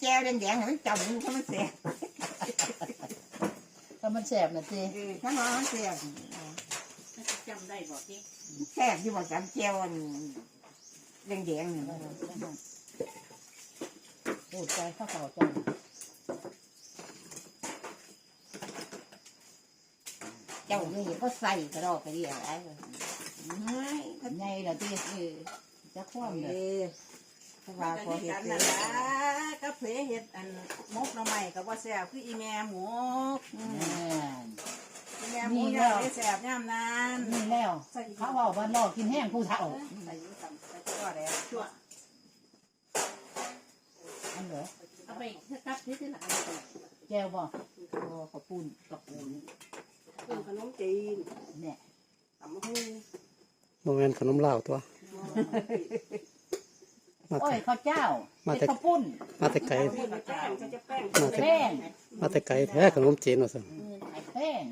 แก้วแดงๆให้มันจำมันถ้ามันแสบถ้ามันแสบน่ะสิเออถ้ามันแสบจำได้บอกที่แสบที่บอกจำแก้วอันแดงๆนี่โอ้ใจข้าวเก่าจังเจ้านี่ก็ใส่กระดอกกระเดียอะไรเลยไม่ก็ไงล่ะที่เออจะคว่ำเอเลยอถ้าว่าพอเห็ดกันเลนั่นยล่ะก็ เพลเฮ็ดอันมกหน่อไม้ก็บ่แซ่บคืออีแม่หมูแม่นอีแม่หมูอยากได้แซ่บยามนั้นนี่แล้วเขาบอกว่าลอกกินแห้งผู้เฒ่าใส่อยู่ต่ำใส่ชั่วแล้วชั่วอันเหรอเอาไปกัดที่ที่หลังแก้วบ่โอ้ขอบคุณกระปูนเป็นขนมจีนเนี่ยตำหูโมเมนขนมลาวตัว มาโอ้แต่ ยข้าวเจ้ามาแต่เฮ็ดข้าวปุ้นมาแต่ไกลพูดแป้งก็จะแป้งมาแต่แป้งมาแต่ไกลแท้ขนมจีนว่าซั่นไอ้แป้ง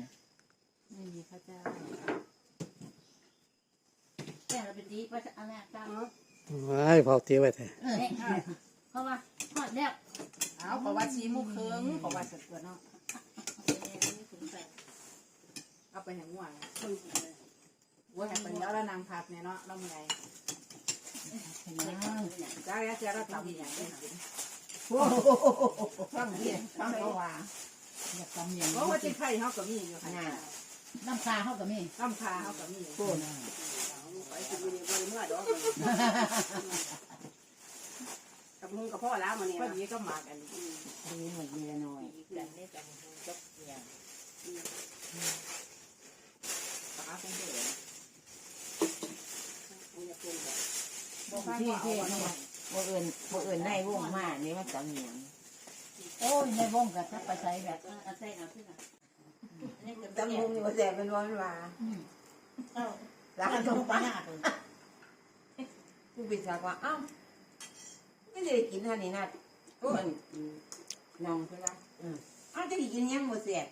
นี่มีข้าวเจ้าแป้งเราเป็นดีว่าจะอะไรกันว้ายเผาตีไว้แท้เออเพราะว่าทอดแล้วเอาเพราะว่าชีมุกเคิงเพราะว่าสัตว์ตัวเนาะเอาไปแห่งหัวคนว่าแห่งเป็นแล้วนางพับเนี่ยเนาะเราไงนั่ง จ้าแกจะเราทำอย่างนี้โอ้โหฟังดิฟังเขาว่าอยากทำอย่างเพราะว่าที่ไข่เขาก็มีอยู่ค่ะน้ำชาเขาก็มีน้ำคาเขาก็มีพูดไปกินในบริเมื่อดอกกับมึงกับพ่อแล้วมันเนี่ยก็ยีก็มากันดีหมดเมียน้อยกันนี่กันจบเนี่ยปลาเป็นเดือดบอกให้ ที่ว่าที่เอานี่บ่เอื่นบ่เอื่นในวงมานี่มันจะเหนียงโอ้ยในวงก็จะไปใช้แบบเอาใส่เอาขึ้นอะจำมุมนี่บ่แสบเป็นวันว่าร้านตรงป้าผู้บิดจากว่าอ้าวไม่ได้กินท่านี่นะอ้วนน้องใช่ไหมอ้าวจะได้กินยังบ่แสบ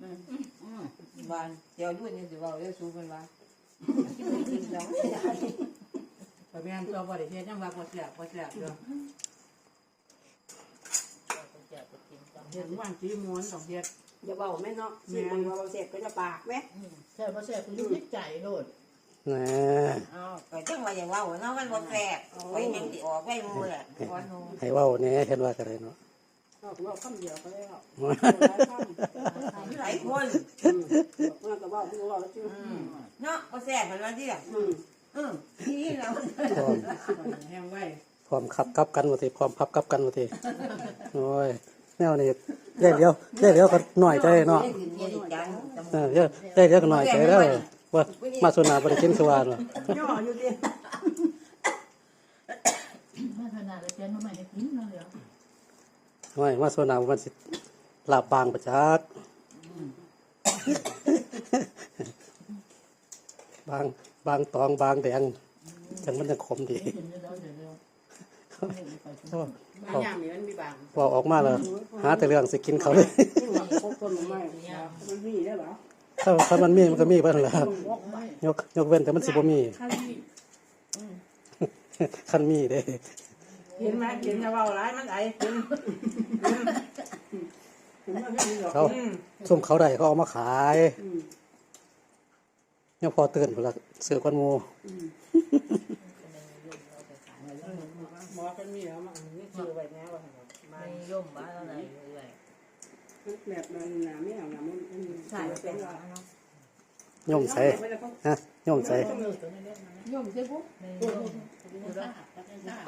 อืมอืมบ้านเดี๋ยวด้วยนี่สิเว้าเดี๋ยวสู้กันว่ากินแล้วไม่ได้พอ แม่นตัวบ่ได้เฮ็ดยังว่าบ่เสียบ่เสียเด้อเฮ็ดว่างสีม้วนต้องเฮ็ดอย่าบอกแม่เนาะสิมันว่าเสร็จก็จะปากแม่แซ่บบ่แซ่บคุณยุ่งใจโลดแหน่อ้าวก็จังว่าอย่างเว้าเนาะมันบ่แสบไว้ยังสิออกไว้หมู่แหละขอหนูให้เว้าแหน่เห็นว่ากันเลยเนาะเราเราคำเดียวก็ได้ครับหลายคนเมื่อก็ว่าเมื่อว่าแล้วชื่อเนาะบ่แสบเหมือนว่าที่ล่ะอืมอืมนี่ เราพร้อมแห้งไว้พร้อมขับกลับกันว่าติพร้อมพับกลับกันว่าติโอ้ยแนวนี้ได้เดียวได้เดียวก็หน่อยใจเนาะเออได้เดียวก็หน่อยใจเด้อว่ามาสุนาบ่ได้กินสวานว่ะย่ออยู่ดิไม่ขนาดเลยเจ้ามาใหม่ให้กินแล้วเหรอไม่มาสุนามันสิลาบบางประจักษ์บางบางตองบางแดง จังมันจะขมดีบางอย่างนี่มันมีบางพอออกมาแล้วหาแต่เรื่องสิกินเขาเลยมันมีได้หรอถ้าถ้ามันมีมันก็มีเพิ่นล่ะยกยกเว้นแต่มันสิบ่มีใครคันมีเด้เห็นไหมเห็นจะเว้าร้ายมันไอเขาอืมซุ่มเขาได้เขาเอามาขาย อืมยังพอตื่นพุ่นละซื้อก้อนหมูอืมหมอเป็นมีแล้วมันนี่ชื่อไว้แน่ว่ามาไม่ย่มบ้านอะไรเลยแบบนั้นนะไม่เอานะมันมันใช่เป็นว่าย่อมใส่ฮะย่อมใส่โยมใช่ปุ๊บ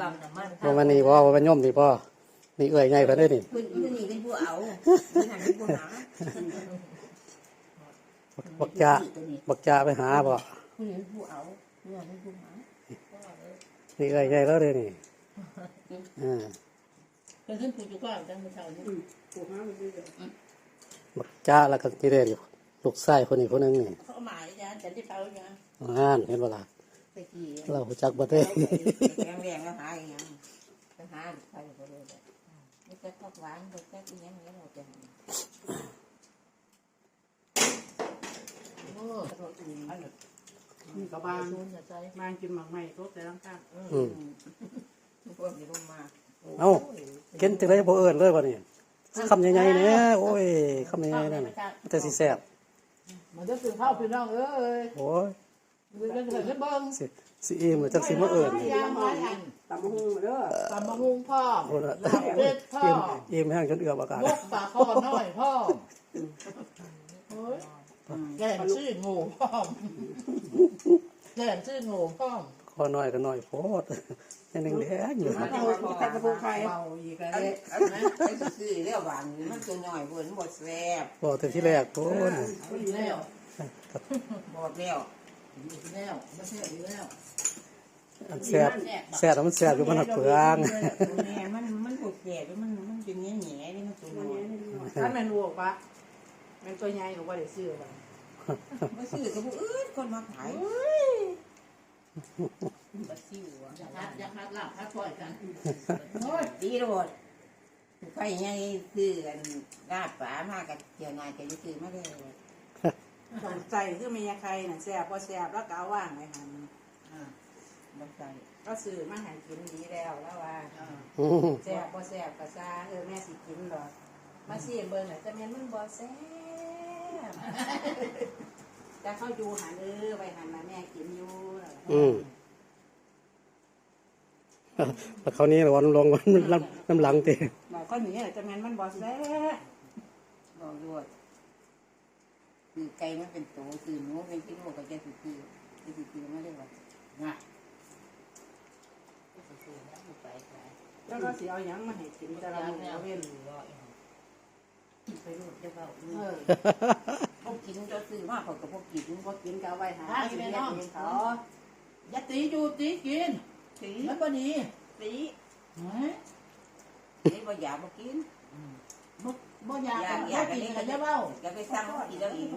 ปั๊มน้ำมันบ่มันนี่บ่ว่ามันย่อมนี่บ่นี่เอื้อยใหญ่เพิ่นเด้นี่คุณนี่เป็นผู้เอาคุณหันเป็นผู้หา บักจ่าบักจ่าไปหาบ่คุณเป็นผู้เอาเนี่ยเป็นผู้หานี่เอื้อยใหญ่แล้วเด้นี่อ่าเป็นขึ้นผู้จุกว่าจังเมื่อเช้านี้ปวดห้ามันดีเลยบักจ่าแล้วก็นี่เด้นี่ลูกชายคนนี้คนหนึงนี่เขาหมายยานแต่ที่เขาเนี่ยอ่านเห็นบ่ล่ะตะกี้เรารู้จักบ่ได้แรงแรงแล้วหาอย่างนี้หาใครก็รู้เลยไม่แค่ข้าวหวานไม่แค่กินอย่างนี้เราจะโอ้ นี่ก็บางซูนอย่าใจบางกินหมักใหม่ก็แต่ลังกาอืมพวกนี้ลงมาเอ้ากินจังไดบ่เอิ้นเลยบัดนี้คำใหญ่ๆเนี่ยโอ้ยคำใหญ่ๆนั่นน่ะมันแต่สิแซ่บมันจะตื่นข้าวพี่น้องเอ้ยโอ้ยดูกันเถิดกันเบิ่งสิสิอิ่มหรือจักสิมาเอิ้นยางหอยอันตำหุ่งเด้อตำมะฮุงพ่อโอ้ละลาบเป็ดพ่ออิ่มอิ่มแห้งจนเอือบอากาศมกปลาคอน้อยพ่อโอ้ย แกงชื่องูพ่อแกงชื่องูพ่อคอน้อยก็น้อยโพดยังแดงๆอยู่เอาใครกระปุกใครเบาอีกอันแล้วนี้อันนี้ไอ้ซื่อๆเรียกหวานมันตัวน้อยเพิ่นบ่แซ่บบอกแต่ที่แรกโอ้ยอีกแล้วบอกแล้วอีกแล้วไม่ใช่อีกแล้วอันแซ่บแซ่บแล้วมันแซ่บอยู่มันหักเปลืองตัวแม่มันมันบ่แซ่บมันมันเป็นแหน่ๆนี่มันตัวน้อยถ้าแม่นวัวปะแม่นตัวใหญ่หนูว่าได้ซื้อไป บ่ซื้อก็บ่อื่นคนมาขายบัดซิวอะอยากฮัดอยากฮัดลาบฮัดปล่อยกันโอ้ยดีโลดใครใหญ่ซื้อกันลาดปลามากับเที่ยวนายก็จะซื้อมาได้สนใจคือมีใครน่ะแซ่บพอแซ่บแล้วก็เอาว่างไว้หันบ่ใส่ก็ซื้อมาให้กินดีแล้วแล้วว่าอืมแซ่บบ่แซ่บก็ซาเออแม่สิกินดอกมาสิเบิ่งน่ะแต่แม่นมันบ่แซ่บ แต่เขาอยู่หันเออไปหันน่ะแม่กินอยู่อืมแล้วเขาวนี้ระวังลงมันน้ำน้ำหลังเตะบอกคนนี้แต่แม่นมันบ่แซ่บบอกโลดคือไก่มันเป็นโตคือหนูเป็นกิโลก็จะสิซื้อจะสิซื้อมาได้ว่านะแล้วก็สิเอาหยังมาให้กินแต่ละมื้อเว้น ไปรูดจะเบาเออพวกกินจะซื้อมาเขาก็พวกกินบ่กินก็เอาไว้หาสิเฮ็ดเองเขาอย่าตีอยู่ตีกินสีมันบ่ดีสีเฮ้ยนี่บ่อยากบ่กินบ่บ่อยากบ่กินก็จะเว้าอย่าไปสั่งเขากินแล้วอีก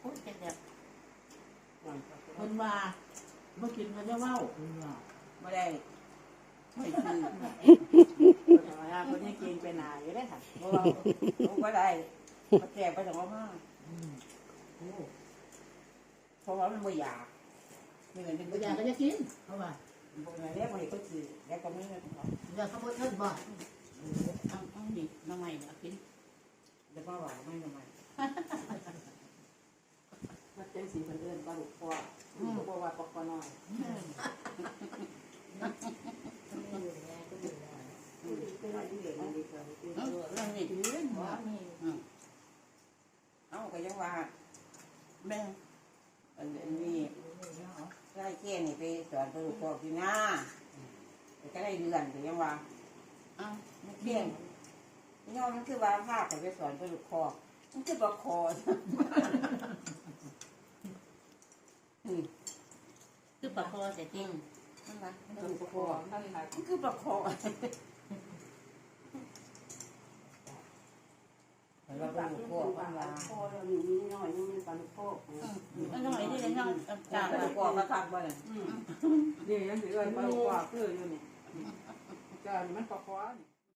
โอ้ยจังแบบเพิ่นว่าบ่กินก็จะเว้าเพิ่นว่าไม่ได้ไม่ซื้อ แต่ว่าคนนี้กินเป็นหนาอยู่ได้อค่ะบ่เราบ่ได้มาแจกไปถึงว่ามาอืมเพราะว่ามันบ่อยากไม่เงินเป็นบ่บ่อยากกอายก็จะกินเพราะว่าบ่เงินแล้วบ่ได้ก็ซื้อแล้วก็ไม่เงินอยากขโมยเงินบ่เอาเอานี่น้องใหม่เอากินแล้วก็ว่าไม่ทำไมมันเป็นสีเพิ่นเอิ้นปลาดุกคออืมบ่ว่าปลาคอน้อย เรื่องนี้เรื่องว่านี่เอาก็ยังว่าแม่อันนี้ไล่เกี้ยนี่ไปสอนตัวลูกพ่อพี่หน้าก็ได้เดือนก็ยังว่าอามันเกี้ยนย่อมันคือว่าภาพไปสอนตัวลูกพ่อมันคือประคอคือปลาคอใส่จริงนั่นนะมันปาคือประกคอนั่นล่ะมันคือประคอเราเป็น ลูกพ่อย่างพอเรามีนิดหน่อยนึงมีปลาลูกโป่งมันน้อยที่เลยน้องจ่าลูกพ่อมาทักบ่เลยนี่ยังสิเอิ้นปลาดุกคอคืออยู่นี่จ่านมันปลาคอนี่